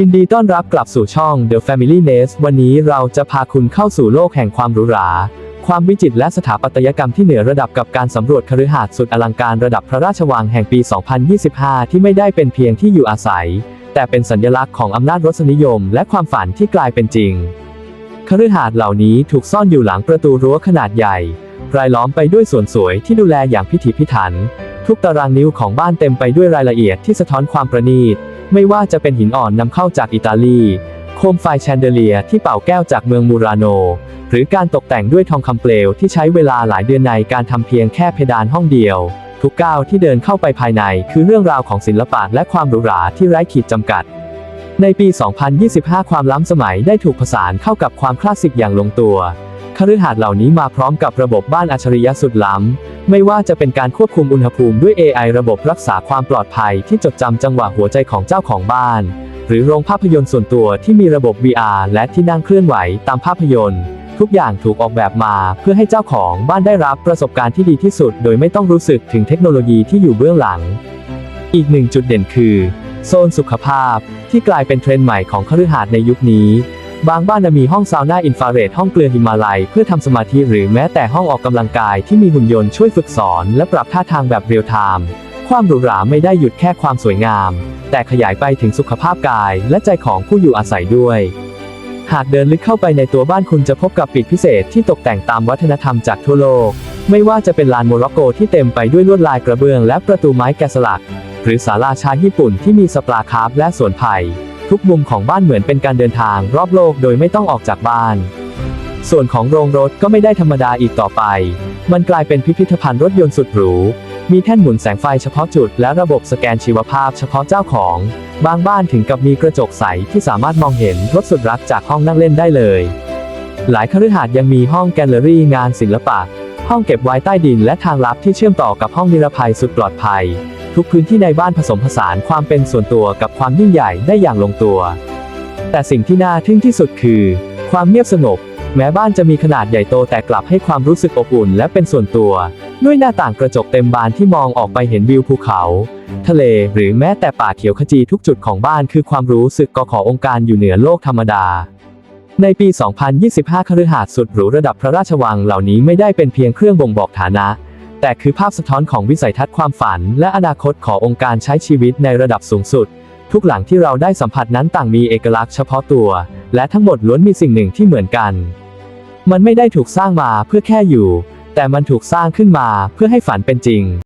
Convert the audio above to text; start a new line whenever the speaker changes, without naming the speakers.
ยินดีต้อนรับกลับสู่ช่อง The Family Nest วันนี้เราจะพาคุณเข้าสู่โลกแห่งความหรูหรา ความวิจิตรและสถาปัตยกรรมที่เหนือระดับกับการสำรวจคฤหาสน์สุดอลังการระดับพระราชวังแห่งปี 2025 ที่ไม่ได้เป็นเพียงที่อยู่อาศัย แต่เป็นสัญลักษณ์ของอำนาจรสนิยม และความฝันที่กลายเป็นจริง คฤหาสน์เหล่านี้ถูกซ่อนอยู่หลังประตูรั้วขนาดใหญ่ รายล้อมไปด้วยสวนสวยที่ดูแลอย่างพิถีพิถัน ทุกตารางนิ้วของบ้านเต็มไปด้วยรายละเอียดที่สะท้อนความประณีต ไม่ว่าจะเป็นหินอ่อนนำเข้าจากอิตาลี โคมไฟแชนเดเลียที่เป่าแก้วจากเมืองมูราโน หรือการตกแต่งด้วยทองคำเปลวที่ใช้เวลาหลายเดือนในการทำเพียงแค่เพดานห้องเดียว ทุกก้าวที่เดินเข้าไปภายในคือเรื่องราวของศิลปะและความหรูหราที่ไร้ขีดจำกัดในปี 2025 ความล้ำสมัยได้ถูกผสานเข้ากับความคลาสสิกอย่างลงตัว คฤหาสน์เหล่านี้มาพร้อมกับระบบบ้านอัจฉริยะสุดล้ำ ไม่ว่าจะเป็นการควบคุมอุณหภูมิด้วย AI ระบบรักษาความปลอดภัยที่จดจำจังหวะหัวใจของเจ้าของบ้าน หรือโรงภาพยนตร์ส่วนตัวที่มีระบบ VR และที่นั่งเคลื่อนไหวตามภาพยนตร์ ทุกอย่างถูกออกแบบมาเพื่อให้เจ้าของบ้านได้รับประสบการณ์ที่ดีที่สุด โดยไม่ต้องรู้สึกถึงเทคโนโลยีที่อยู่เบื้องหลัง อีกหนึ่งจุดเด่นคือ โซนสุขภาพที่กลายเป็นเทรนด์ใหม่ของคฤหาสน์ในยุคนี้ บางบ้านมีห้องซาวน่าอินฟราเรดห้องเกลือหิมาลัย เพื่อทำสมาธิหรือแม้แต่ห้องออกกำลังกายที่มีหุ่นยนต์ช่วยฝึกสอน และปรับท่าทางแบบเรียลไทม์ความหรูหราไม่ได้หยุดแค่ความสวยงาม แต่ขยายไปถึงสุขภาพกายและใจของผู้อยู่อาศัยด้วย หากเดินลึกเข้าไปในตัวบ้านคุณจะพบกับปีกพิเศษที่ตกแต่งตามวัฒนธรรมจากทั่วโลก ไม่ว่าจะเป็นลานโมร็อกโกที่เต็มไปด้วยลวดลายกระเบื้องและประตูไม้แกะสลัก หรือศาลาชาญี่ปุ่นที่มีสปลาคาร์ฟและสวนไผ่ ทุกมุมของบ้านเหมือนเป็นการเดินทางรอบโลกโดยไม่ต้องออกจากบ้าน ส่วนของโรงรถก็ไม่ได้ธรรมดาอีกต่อไป มันกลายเป็นพิพิธภัณฑ์รถยนต์สุดหรู มีแท่นหมุนแสงไฟเฉพาะจุด และระบบสแกนชีวภาพเฉพาะเจ้าของ บางบ้านถึงกับมีกระจกใสที่สามารถมองเห็นรถสุดรักจากห้องนั่งเล่นได้เลย หลายคฤหาสน์ยังมีห้องแกลเลอรี่งานศิลปะ ห้องเก็บไว้ใต้ดินและทางลับที่เชื่อมต่อกับห้องนิรภัยสุดปลอดภัย ทุกพื้นที่ในบ้านผสมผสานความเป็นส่วนตัวกับความยิ่งใหญ่ได้อย่างลงตัว แต่สิ่งที่น่าทึ่งที่สุดคือ ความเงียบสงบ แม้บ้านจะมีขนาดใหญ่โตแต่กลับให้ความรู้สึกอบอุ่นและเป็นส่วนตัว ด้วยหน้าต่างกระจกเต็มบานที่มองออกไปเห็นวิวภูเขา ทะเลหรือแม้แต่ป่าเขียวขจีทุกจุดของบ้านคือความรู้สึกกขอองค์การอยู่เหนือโลกธรรมดา ในปี 2025 คฤหาสน์สุดหรูระดับพระราชวังเหล่านี้ไม่ได้เป็นเพียงเครื่องบ่งบอกฐานะ แต่คือภาพสะท้อนของวิสัยทัศน์ความฝัน และอนาคตขององค์การใช้ชีวิตในระดับสูงสุด ทุกหลังที่เราได้สัมผัสนั้นต่างมีเอกลักษณ์เฉพาะตัว และทั้งหมดล้วนมีสิ่งหนึ่งที่เหมือนกัน มันไม่ได้ถูกสร้างมาเพื่อแค่อยู่ แต่มันถูกสร้างขึ้นมาเพื่อให้ฝันเป็นจริง